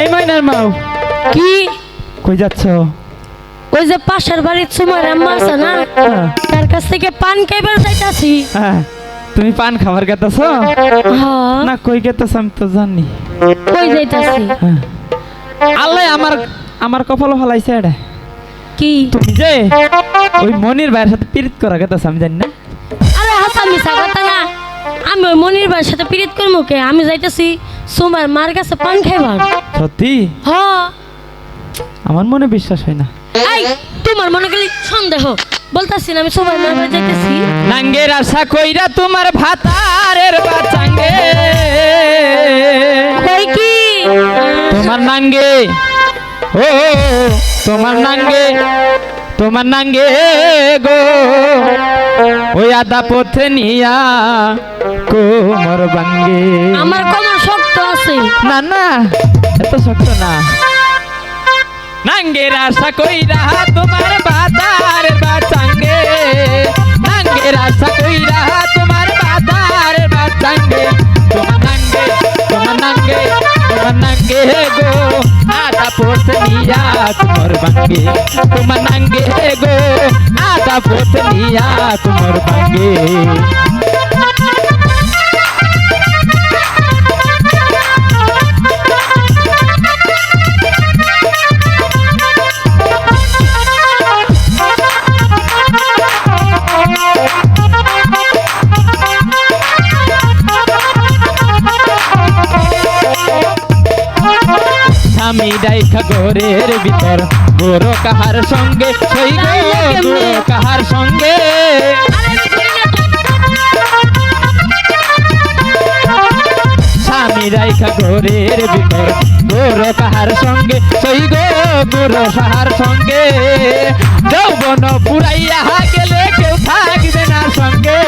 এই মাইনার মাও। কি? কই যাচ্ছ? ওই যে পাশের বাড়ির সুমার আম্মা আছে না? হ্যাঁ, তার কাছ থেকে পান খাইবার যাইতাছি। হ্যাঁ। তুমি পান খাবার গেতেছ হ্যাঁ। না কই গেতেছ আমি তো জানি। কই যাইতাছি? হ্যাঁ। আল্লাহ আমার আমার কপাল ফলাইছে এটা কি? তুমি যে ওই মনির ভাইয়ের সাথে পীড়িত করা গেতেছ আমি জানি না। আরে মিশা কথা না। আমি ওই মনির ভাইয়ের সাথে পীড়িত করব কে? আমি যাইতাছি। সুমার মার কাছে পান খাইবার সত্যি? হ আমার মনে বিশ্বাস হয় না। এই তোমার মনে গেলি সন্দেহ। বলতাছি না আমি সুমার মার বাড়ি যাইতেছি। নাঙ্গের আশা কইরা তোমার ভাতারের বাচাঙ্গে। কই কি? তোমার নাঙ্গে। ও তোমার নাঙ্গে। তোমার নাঙ্গে গো। ওই আদা পথে নিয়া কোমর বাঙ্গে। আমার কোমর শক্ত আছে। না না এত শক্ত না। নাঙ্গের আশা কইরা তোমার বাজার বাচাঙ্গে নাঙ্গের আশা কইরা তোমার বাজার বাচাঙ্গে তোমার নাঙ্গে তোমার নাঙ্গে তোমার নাঙ্গে গো। আদা পোত নিয়া তোমার বাঙ্গে। তোমার নাঙ্গে গো। আদা পোত নিয়া তোমার বাঙ্গে। ঘরের ভিতর। গোরো কাহার সঙ্গে কাহার সঙ্গে। স্বামী ডাইখা ঘরের ভিতর গোরো কাহার সঙ্গে সেই গো গোরো কাহার সঙ্গে। যৌবন পুরাইয়া গেলে কেউ থাকবে না সঙ্গে।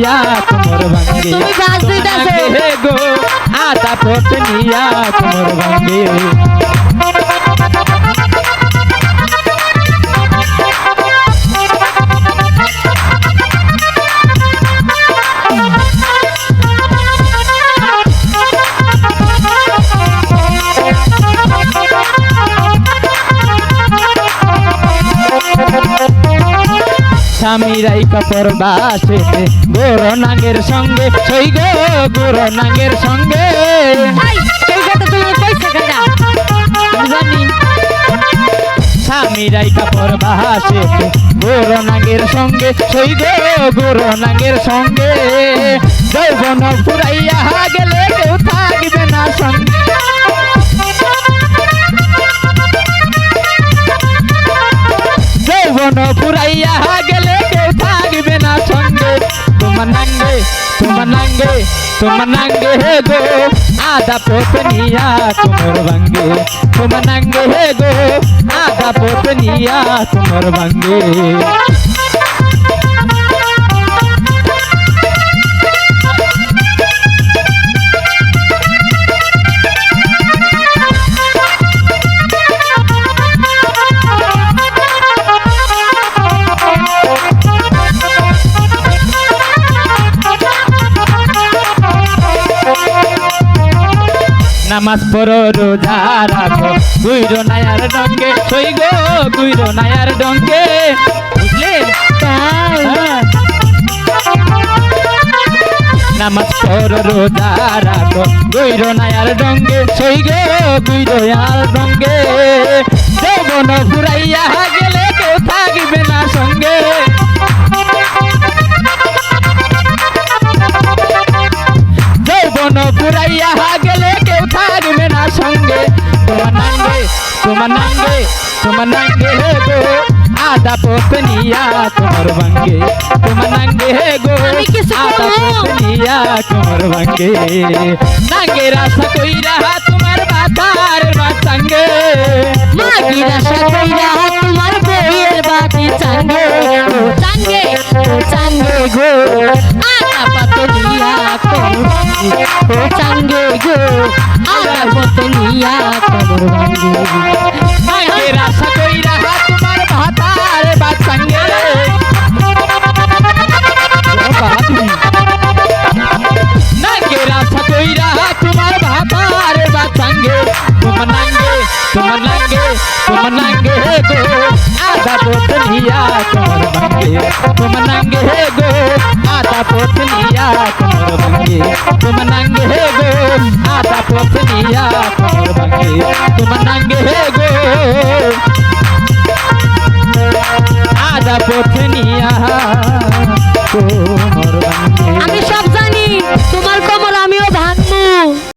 নিয়া তোমার ভাঙ্গে। গো আদা পথে নিয়া তোমার ভাঙ্গে। স্বামীরাই কাপড় বাসেতে গোর নাগের সঙ্গে সই গো গোর নাগের সঙ্গে। কথা আমি জানি। স্বামীরাই গোর নাগের সঙ্গে সই গো গোর নাগের সঙ্গে। যৌবন ফুরাইয়া গেলে কেউ তোমার নাঙ্গে তোমার নাঙ্গে তোমার নাঙ্গে হে গো। আদা পথ নিয়া তোমার ভাঙ্গে তোমার নাঙ্গে হে নামাজ পড়ো, রোজা রাখো। গুইরো নায়ার ডঙ্গে সই গো, গুইরো নায়ার ডঙ্গে বুঝলে। নামাজ পড়ো, রোজা রাখো। গুইরো নায়ার ডঙ্গে সই গো, গুইরো আর ডঙ্গে দেবন ফুরাইয়া তোমার নাঙ্গে হে গো আদা পথ নিয়া তোমার ভাঙ্গে তোমার নাঙ্গে হে গো আমি কিছু আদা করব? পথ নিয়া তোমার ভাঙ্গে নাঙ্গে রাসা কইরা তোমার বাতার বাতাঙ্গে মাগির আশা কইরা তোমার বইয়ের বাতি চাঙ্গে ও চাঙ্গে ও চাঙ্গে গো আটা পাতলিয়া तुम लगे तुम लगे गो आधा पोतलिया तोर बंगे तुम लगे गो आधा पोतलिया तोर बंगे तुम लगे गो आधा पोतलिया तोर बंगे तुम लगे गो आधा पोत